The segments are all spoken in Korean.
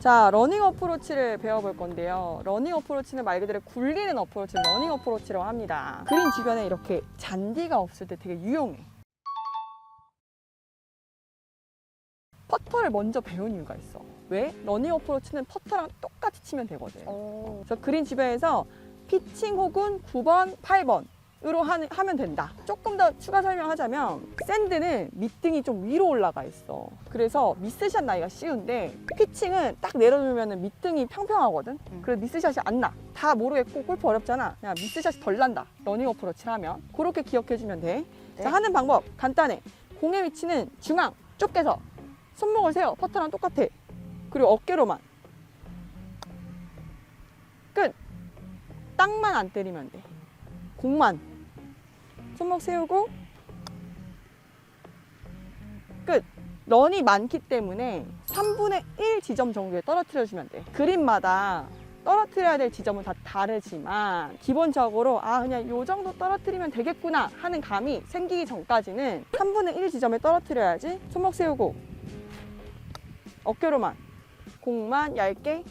자, 러닝 어프로치를 배워볼 건데요. 러닝 어프로치는 말 그대로 굴리는 어프로치를 러닝 어프로치라고 합니다. 그린 주변에 이렇게 잔디가 없을 때 되게 유용해. 퍼터를 먼저 배운 이유가 있어. 왜? 러닝 어프로치는 퍼터랑 똑같이 치면 되거든. 오. 그래서 그린 주변에서 피칭 혹은 9번, 8번 으로 하면 된다. 조금 더 추가 설명하자면 샌드는 밑등이 좀 위로 올라가 있어. 그래서 미스샷 나기가 쉬운데 피칭은 딱 내려놓으면 밑등이 평평하거든. 음. 그래서 미스샷이 안 나. 다 모르겠고 골프 어렵잖아. 그냥 미스샷이 덜 난다. 러닝 어프로치를 하면. 그렇게 기억해주면 돼. 네. 자, 하는 방법 간단해. 공의 위치는 중앙, 좁게서 손목을 세워. 퍼터랑 똑같아. 그리고 어깨로만. 끝. 땅만 안 때리면 돼. 공만. 손목 세우고 끝. 런이 많기 때문에 3분의 1 지점 정도에 떨어뜨려 주면 돼. 그림마다 떨어뜨려야 될 지점은 다 다르지만 기본적으로 아 그냥 요 정도 떨어뜨리면 되겠구나 하는 감이 생기기 전까지는 3분의 1 지점에 떨어뜨려야지 손목 세우고 어깨로만 공만 얇게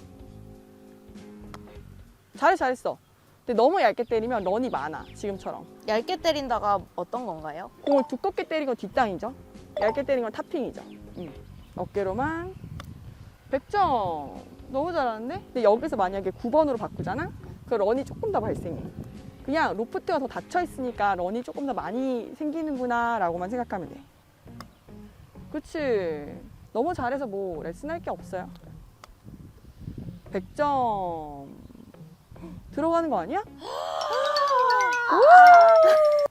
잘해 잘했어 근데 너무 얇게 때리면 런이 많아 지금처럼 얇게 때린다가 어떤 건가요? 공을 두껍게 때린 건 뒷땅이죠. 얇게 때린 건 탑핑이죠. 음. 어깨로만 100점. 너무 잘하는데? 근데 여기서 만약에 9번으로 바꾸잖아? 그 런이 조금 더 발생해. 그냥 로프트가 더 닫혀 있으니까 런이 조금 더 많이 생기는구나 라고만 생각하면 돼. 그치. 너무 잘해서 뭐 레슨 할 게 없어요. 100점. 들어가는 거 아니야?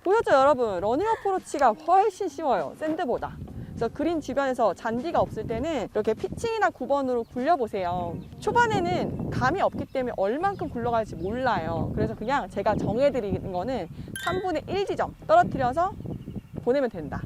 보셨죠 여러분. 러닝 어프로치가 훨씬 쉬워요. 샌드보다. 그래서 그린 주변에서 잔디가 없을 때는 이렇게 피칭이나 9번으로 굴려보세요. 초반에는 감이 없기 때문에 얼만큼 굴러갈지 몰라요. 그래서 그냥 제가 정해드리는 거는 3분의 1 지점 떨어뜨려서 보내면 된다